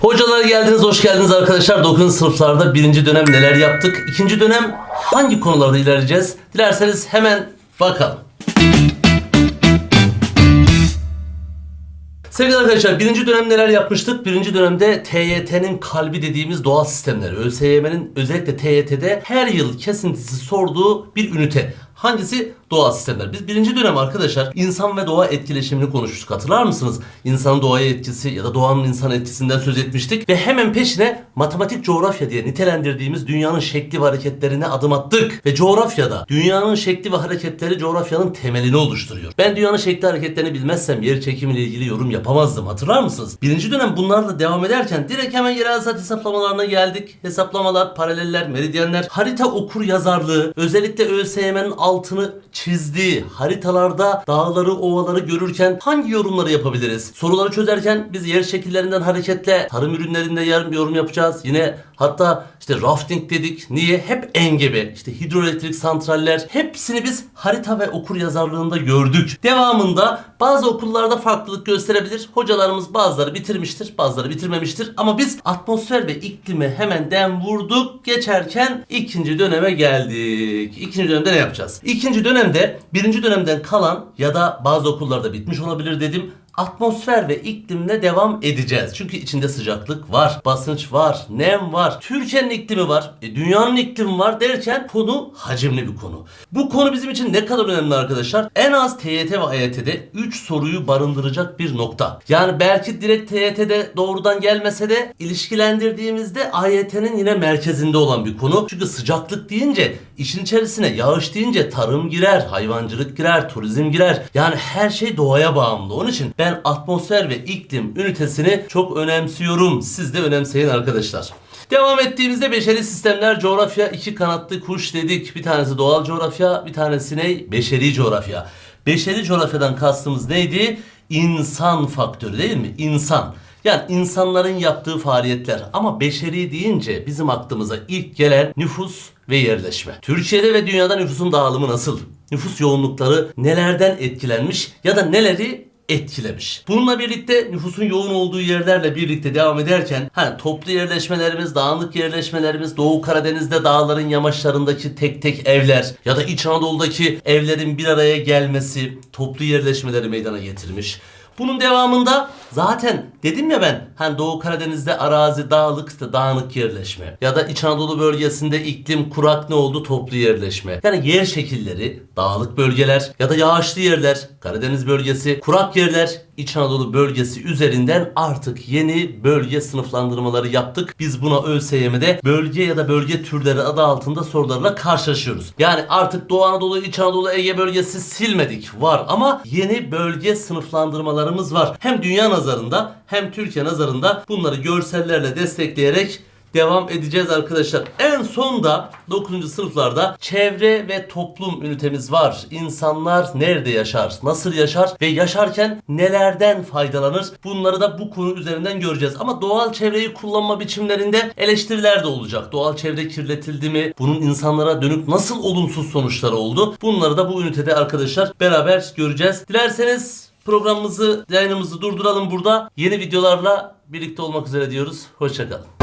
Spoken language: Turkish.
Hocalar geldiniz, hoş geldiniz arkadaşlar. 9. sınıflarda birinci dönem neler yaptık? İkinci dönem hangi konularda ilerleyeceğiz? Dilerseniz hemen bakalım. Sevgili arkadaşlar birinci dönem neler yapmıştık? Birinci dönemde TYT'nin kalbi dediğimiz doğal sistemler. ÖSYM'nin özellikle TYT'de her yıl kesintisi sorduğu bir ünite. Hangisi? Doğal sistemler. Biz birinci dönem arkadaşlar insan ve doğa etkileşimini konuşmuştuk. Hatırlar mısınız? İnsanın doğaya etkisi ya da doğanın insan etkisinden söz etmiştik. Ve hemen peşine matematik coğrafya diye nitelendirdiğimiz dünyanın şekli ve hareketlerine adım attık. Ve coğrafyada dünyanın şekli ve hareketleri coğrafyanın temelini oluşturuyor. Ben dünyanın şekli hareketlerini bilmezsem yer çekimiyle ilgili yorum yapamazdım. Hatırlar mısınız? Birinci dönem bunlarla devam ederken direkt hemen yerel hasat hesaplamalarına geldik. Hesaplamalar, paraleller, meridyenler, harita okur yazarlığı, özellikle ÖSYM'nin altını çizdiği haritalarda dağları, ovaları görürken hangi yorumları yapabiliriz? Soruları çözerken biz yer şekillerinden hareketle tarım ürünlerinde yarım yorum yapacağız. Yine hatta işte rafting dedik. Niye? Hep engebe, işte hidroelektrik santraller hepsini biz harita ve okur yazarlığında gördük. Devamında bazı okullarda farklılık gösterebilir. Hocalarımız bazıları bitirmiştir, bazıları bitirmemiştir. Ama biz atmosfer ve iklime hemen dem vurduk. Geçerken ikinci döneme geldik. İkinci dönemde ne yapacağız? İkinci dönemde birinci dönemden kalan ya da bazı okullarda bitmiş olabilir dedim. Atmosfer ve iklimle devam edeceğiz. Çünkü içinde sıcaklık var, basınç var, nem var, Türkiye'nin iklimi var, e, dünyanın iklimi var derken konu hacimli bir konu. Bu konu bizim için ne kadar önemli arkadaşlar? En az TYT ve AYT'de 3 soruyu barındıracak bir nokta. Yani belki direkt TYT'de doğrudan gelmese de ilişkilendirdiğimizde AYT'nin yine merkezinde olan bir konu. Çünkü sıcaklık deyince işin içerisine yağış deyince tarım girer, hayvancılık girer, turizm girer. Yani her şey doğaya bağımlı. Onun için ben atmosfer ve iklim ünitesini çok önemsiyorum. Siz de önemseyin arkadaşlar. Devam ettiğimizde beşeri sistemler coğrafya iki kanatlı kuş dedik. Bir tanesi doğal coğrafya, bir tanesi ne? Beşeri coğrafya. Beşeri coğrafyadan kastımız neydi? İnsan faktörü değil mi? İnsan. Yani insanların yaptığı faaliyetler ama beşeri deyince bizim aklımıza ilk gelen nüfus ve yerleşme. Türkiye'de ve dünyada nüfusun dağılımı nasıl? Nüfus yoğunlukları nelerden etkilenmiş ya da neleri etkilemiş. Bununla birlikte nüfusun yoğun olduğu yerlerle birlikte devam ederken hani toplu yerleşmelerimiz, dağınık yerleşmelerimiz, Doğu Karadeniz'de dağların yamaçlarındaki tek tek evler ya da İç Anadolu'daki evlerin bir araya gelmesi toplu yerleşmeleri meydana getirmiş. Bunun devamında zaten dedim ya ben hani Doğu Karadeniz'de arazi dağlık da dağınık yerleşme ya da İç Anadolu bölgesinde iklim kurak ne oldu toplu yerleşme. Yani yer şekilleri dağlık bölgeler ya da yağışlı yerler Karadeniz bölgesi kurak yerler İç Anadolu bölgesi üzerinden artık yeni bölge sınıflandırmaları yaptık. Biz buna ÖSYM'de bölge ya da bölge türleri adı altında sorularla karşılaşıyoruz. Yani artık Doğu Anadolu, İç Anadolu, Ege bölgesi silmedik. Var ama yeni bölge sınıflandırmalarımız var. Hem dünya nazarında hem Türkiye nazarında bunları görsellerle destekleyerek devam edeceğiz arkadaşlar. En son da 9. sınıflarda çevre ve toplum ünitemiz var. İnsanlar nerede yaşar, nasıl yaşar ve yaşarken nelerden faydalanır? Bunları da bu konu üzerinden göreceğiz. Ama doğal çevreyi kullanma biçimlerinde eleştiriler de olacak. Doğal çevre kirletildi mi? Bunun insanlara dönük nasıl olumsuz sonuçları oldu? Bunları da bu ünitede arkadaşlar beraber göreceğiz. Dilerseniz programımızı, yayınımızı durduralım burada. Yeni videolarla birlikte olmak üzere diyoruz. Hoşçakalın.